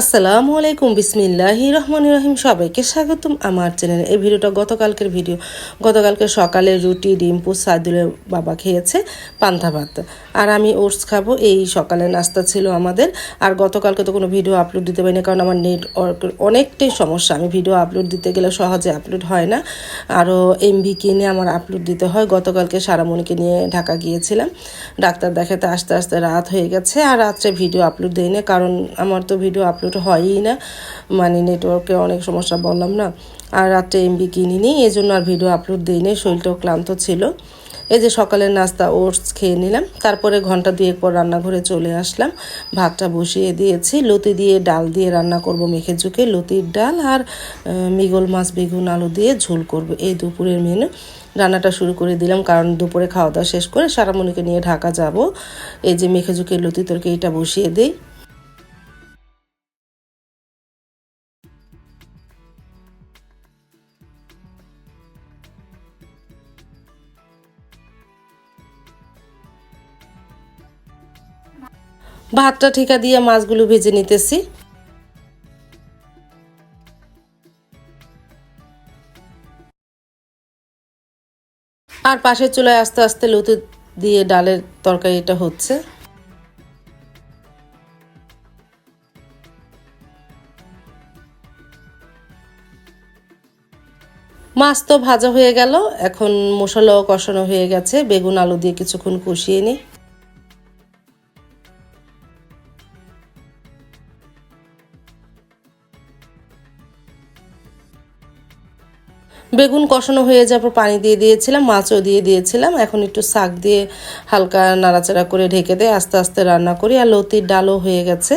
আসসালামু আলাইকুম, বিসমিল্লাহি রহমান রহিম। সবাইকে স্বাগতম আমার চ্যানেলে। এই ভিডিওটা গতকালকের ভিডিও। গতকালকে সকালে রুটি, ডিম পুষ সাইদুলের বাবা খেয়েছে পান্তা ভাত। আর আমি ওটস খাব। এই সকালের নাস্তা ছিল আমাদের। আর গতকালকে তো কোনো ভিডিও আপলোড দিতে পারিনি, কারণ আমার নেট অনেকটাই সমস্যা। আমি ভিডিও আপলোড দিতে গেলে সহজে আপলোড হয় না। আরও এমবি কিনে আমার আপলোড দিতে হয়। গতকালকে সারামণিকে নিয়ে ঢাকা গিয়েছিলাম। ডাক্তার দেখাতে আস্তে আস্তে রাত হয়ে গেছে। আর রাত্রে ভিডিও আপলোড দিই না কারণ আমার তো ভিডিও আপলোড হয়ই না। মানে নেটওয়ার্কে অনেক সমস্যা বললাম না। আর রাত্রে এমবি কিনিনি এই জন্য আর ভিডিও আপলোড দিইনি শরীরটাও ক্লান্ত ছিল। এই যে সকালের নাস্তা, ওটস খেয়ে নিলাম। তারপরে ঘণ্টা দুয়েক পর রান্নাঘরে চলে আসলাম। ভাতটা বসিয়ে দিয়েছি। লতি দিয়ে ডাল দিয়ে রান্না করব মেখে ঝুঁকে। লতির ডাল আর মিগল মাছ, বেগুন, আলু দিয়ে ঝোল করব। এই দুপুরের মেনু রান্নাটা শুরু করে দিলাম, কারণ দুপুরে খাওয়া দাওয়া শেষ করে সারামণিকে নিয়ে ঢাকা যাব। এই যে মেখে ঝুঁকে লতি তরকে এটা বসিয়ে দিই। ভাতটা ঠিকা দিয়ে মাছগুলো ভেজে নিতেছি। আর পাশের চুলায় আস্তে আস্তে লতি দিয়ে ডালের তরকারিটা হচ্ছে। মাছ তো ভাজা হয়ে গেল, এখন মশলাও কষানো হয়ে গেছে, বেগুন, আলু দিয়ে কিছুক্ষণ কষিয়ে নিই। বেগুন কষানো হয়ে যাওয়ার পানি দিয়ে দিয়েছিলাম, মাছও দিয়ে দিয়েছিলাম। এখন একটু শাক দিয়ে হালকা নাড়াচাড়া করে ঢেকে দেয় আস্তে আস্তে রান্না করি। আর লতির ডালও হয়ে গেছে।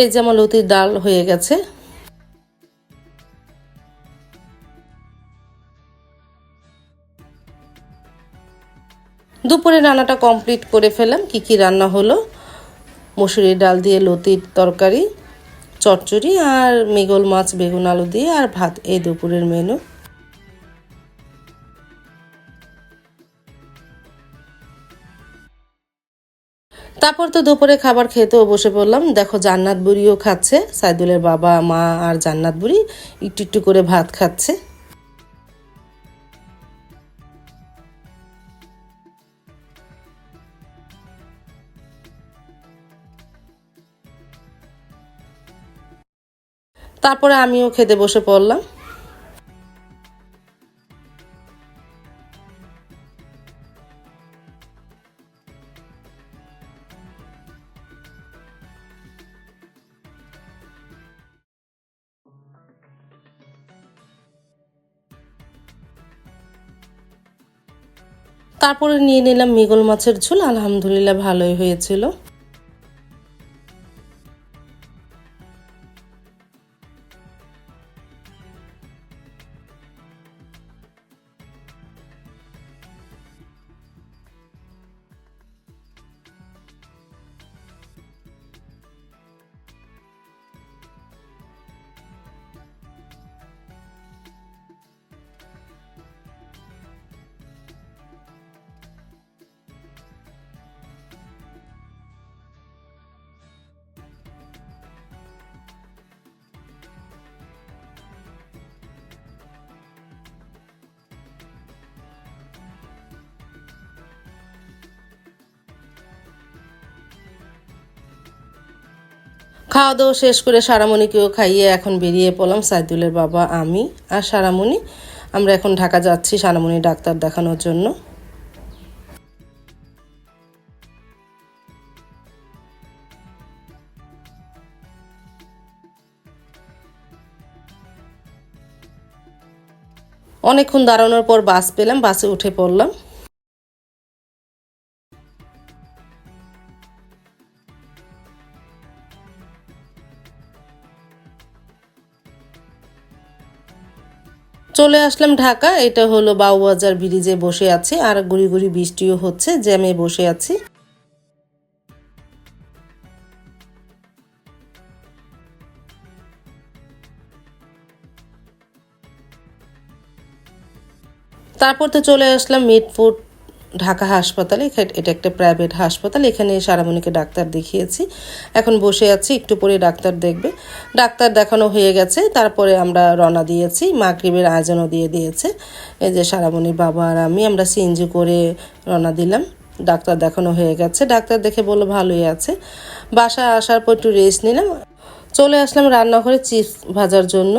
এই যে আমার লতির ডাল হয়ে গেছে। দুপুরে রান্নাটা কমপ্লিট করে ফেলাম কি কি রান্না হলো? মসুরির ডাল দিয়ে লতির তরকারি, চচ্চড়ি আর মিগল মাছ, বেগুন আলু দিয়ে আর ভাত। এই দুপুরের মেনু তারপর তো দুপুরে খাবার খেতেও বসে পড়লাম। দেখো জান্নাত বুড়িও খাচ্ছে, সাইদুলের বাবা, মা আর জান্নাত বুড়ি একটু একটু করে ভাত খাচ্ছে। তারপরে আমিও খেতে বসে পড়লাম। তারপরে নিয়ে নিলাম মিগল মাছের ঝোল আলহামদুলিল্লাহ ভালোই হয়েছিল। খাওয়া দাওয়া শেষ করে সারামণিকেও খাইয়ে এখন বেরিয়ে পড়লাম সাইদুলের বাবা, আমি আর সারামণি। আমরা এখন ঢাকা যাচ্ছি সারামণি ডাক্তার দেখানোর জন্য। অনেকক্ষণ দাঁড়ানোর পর বাস পেলাম, বাসে উঠে পড়লাম। চলে আসলাম ঢাকা। এটা হলো বাউবাজার ব্রিজে বসে আছি। আর গুড়ি গুড়ি বৃষ্টিও হচ্ছে, জ্যামে বসে আছি। তারপর তো চলে আসলাম মিটফুট ঢাকা হাসপাতালে এটা একটা প্রাইভেট হাসপাতাল, এখানে সারামণিকে ডাক্তার দেখিয়েছি। এখন বসে আছি, একটু পরে ডাক্তার দেখবে। ডাক্তার দেখানো হয়ে গেছে, তারপরে আমরা রওনা দিয়েছি, মাগরিবের আয়োজনও দিয়ে দিয়েছে। এই যে সারামণির বাবা আর আমি, আমরা সিএনজি করে রওনা দিলাম। ডাক্তার দেখানো হয়ে গেছে, ডাক্তার দেখে বলল ভালোই আছে। বাসায় আসার পর একটু রেস্ট নিলাম। চলে আসলাম রান্নাঘরে চিপস ভাজার জন্য।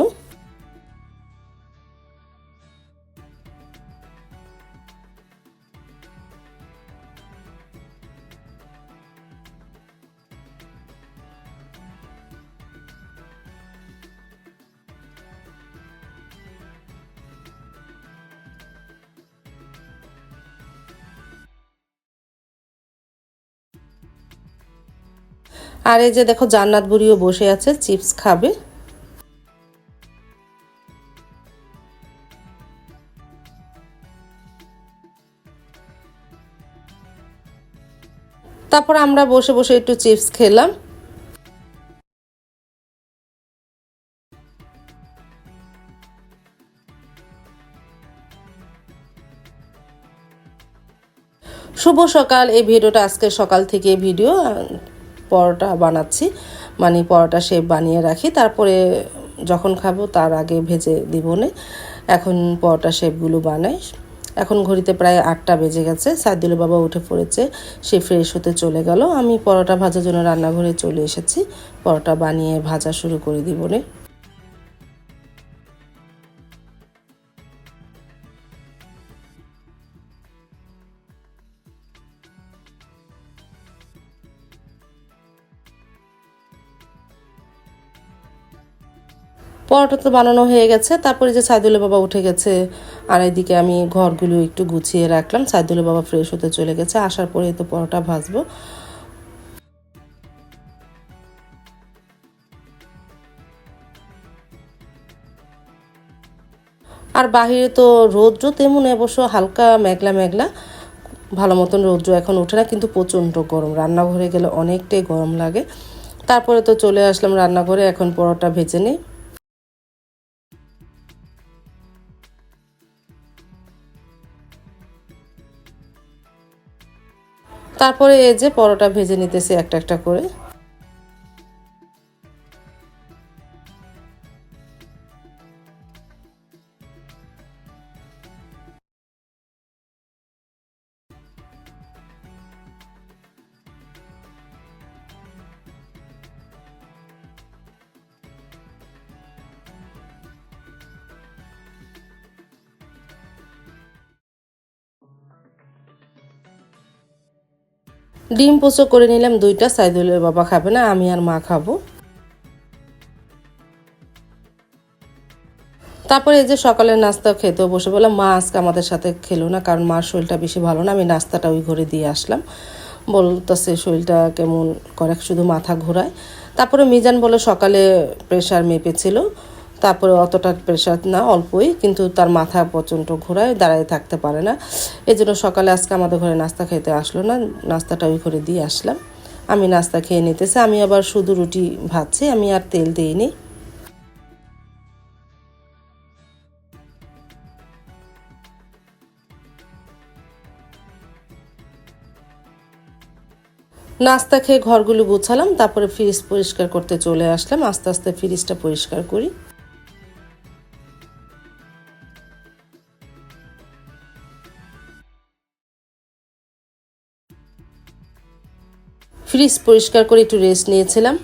আর এই যে দেখো জান্নাত বুড়িও বসে আছে, চিপস খাবে। তারপর আমরা বসে বসে একটু চিপস খেলাম। শুভ সকাল, এই ভিডিওটা আজকে সকাল থেকে ভিডিও। পরোটা বানাচ্ছি। মানে পরোটা শেপ বানিয়ে রাখি। তারপরে যখন খাব তার আগে ভেজে দিব এখন পরোটা শেপগুলো বানাই। এখন ঘড়িতে প্রায় আটটা বেজে গেছে। সাইদুল বাবা উঠে পড়েছে। সে ফ্রেশ হতে চলে গেল। আমি পরোটা ভাজার জন্য রান্নাঘরে চলে এসেছি। পরোটা বানিয়ে ভাজা শুরু করে দিব নে পরোটা তো বানানো হয়ে গেছে। তারপরে যে সাইদুলের বাবা উঠে গেছে, আর এদিকে আমি ঘরগুলো একটু গুছিয়ে রাখলাম। সাইদুলের বাবা ফ্রেশ হতে চলে গেছে, আসার পরে তো পরোটা ভাজবো। আর বাহিরে তো রৌদ্র তেমন, অবশ্য হালকা মেঘলা মেঘলা। ভালো মতন রৌদ্র এখন ওঠে না, কিন্তু প্রচণ্ড গরম। রান্নাঘরে গেলে অনেকটাই গরম লাগে। তারপরে তো চলে আসলাম রান্নাঘরে, এখন পরোটা ভেজে নিই। তারপরে এই যে পরোটা ভেজে নিতেছি একটা একটা করে। ডিম পোচো করে নিলাম, দুইটা। সাইদুলের বাবা খাবে না, আমি আর মা খাব। তারপরে এই যে সকালের নাস্তা খেতেও বসে বললাম, মা আজকে আমাদের সাথে খেলো না, কারণ মার শরীরটা বেশি ভালো না, আমি নাস্তাটা ওই ঘরে দিয়ে আসলাম। বলতেছে, শরীরটা কেমন করে, শুধু মাথা ঘোরায়। তারপরে মিজান বলে, সকালে প্রেশার মেপেছিল। তারপরে অতটা প্রেশার না, অল্পই, কিন্তু তার মাথা প্রচণ্ড ঘোরায়, দাঁড়ায় থাকতে পারে না। এই জন্য সকালে আজকে আমাদের ঘরে নাস্তা খেতে আসলো না, নাস্তাটা ওই ঘরে দিয়ে আসলাম। আমি নাস্তা খেয়ে নিতেছি, আমি আবার শুধু রুটি ভাজছি, আমি আর তেল দিইনি। নাস্তা খেয়ে ঘরগুলো গুছালাম, তারপরে ফ্রিজ পরিষ্কার করতে চলে আসলাম, আস্তে আস্তে ফ্রিজটা পরিষ্কার করি। ফ্রিজ পরিষ্কার করে একটু রেস্ট নিয়েছিলাম।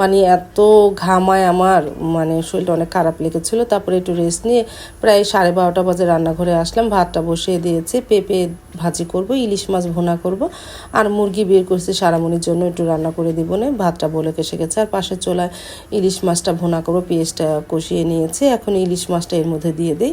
মানে এত ঘামায় আমার মানে শরীরটা অনেক খারাপ লেগেছিলো। তারপরে একটু রেস্ট নিয়ে প্রায় সাড়ে বারোটা বাজে রান্নাঘরে আসলাম। ভাতটা বসিয়ে দিয়েছি, পেঁপে ভাজি করব, ইলিশ মাছ ভুনা করব। আর মুরগি বের করছি সারামনির জন্য, একটু রান্না করে দিব না। ভাতটা বলে কেসে গেছে। আর পাশে চলায় ইলিশ মাছটা ভুনা করব পেঁয়াজটা কষিয়ে নিয়েছি। এখন ইলিশ মাছটা এর মধ্যে দিয়ে দিই।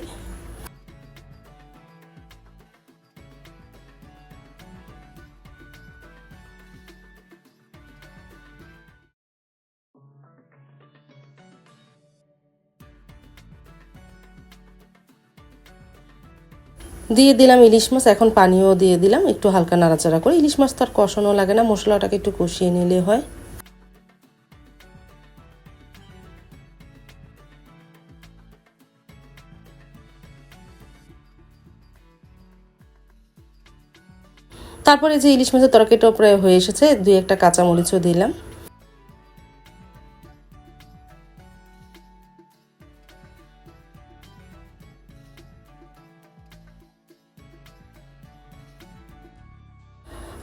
দিয়ে দিলাম ইলিশ মাছ, এখন পানিও দিয়ে দিলাম, একটু হালকা নাড়াচাড়া করে। ইলিশ মাছ তো আর কষানো লাগে না, মশলাটাকে একটু কষিয়ে নিলে হয়। তারপরে যে ইলিশ মাছের তরকারিটাও প্রায় হয়ে এসেছে, দুই একটা কাঁচা মরিচও দিলাম।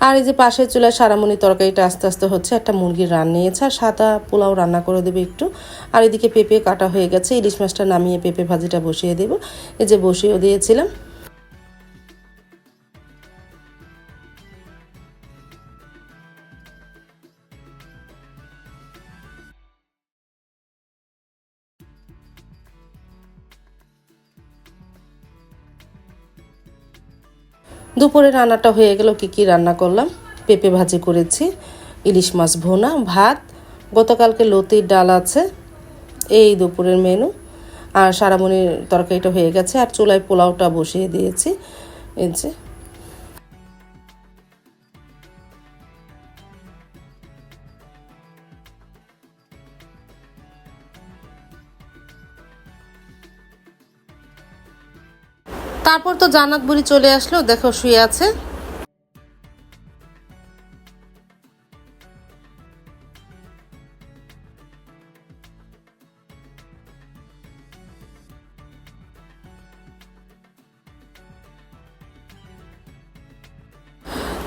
আর এই যে পাশের চুলায় সারামণি তরকারিটা আস্তে আস্তে হচ্ছে, একটা মুরগির রান নিয়েছে, আর সাদা পোলাও রান্না করে দেবে একটু। আর এদিকে পেঁপে কাটা হয়ে গেছে, ইলিশ মাছটা নামিয়ে পেঁপে ভাজিটা বসিয়ে দেবো। এই যে বসিয়েও দিয়েছিলাম। দুপুরে রান্নাটা হয়ে গেল, কি কি রান্না করলাম। পেঁপে ভাজি করেছি, ইলিশ মাছ ভোনা, ভাত, গতকালকে লতির ডাল আছে, এই দুপুরের মেনু। আর সারামণির তরকারিটা হয়ে গেছে, আর চুলায় পোলাওটা বসিয়ে দিয়েছি, এই যে। তারপর তো জান্নাত বুড়ি চলে আসলো, দেখো শুয়ে আছে।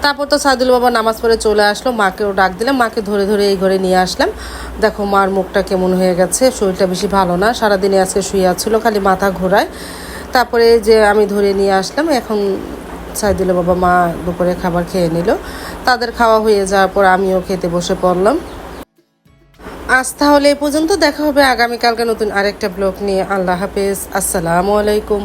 তারপর তো সাদুল বাবা নামাজ পড়ে চলে আসলো, মাকেও ডাক দিলাম, মাকে ধরে ধরে এই ঘরে নিয়ে আসলাম। দেখো মার মুখটা কেমন হয়ে গেছে, শরীরটা বেশি ভালো না, সারাদিনে আজকে শুয়ে ছিল খালি মাথা ঘোরায়। তারপরে যে আমি ধরে নিয়ে আসলাম, এখন সাইদুল বাবা মা দুপুরে খাবার খেয়ে নিল। তাদের খাওয়া হয়ে যাওয়ার পর আমিও খেতে বসে পড়লাম। আজ তাহলে এ পর্যন্ত দেখা হবে। আগামীকালকে নতুন আরেকটা ব্লগ নিয়ে। আল্লাহ হাফেজ। আসসালামু আলাইকুম।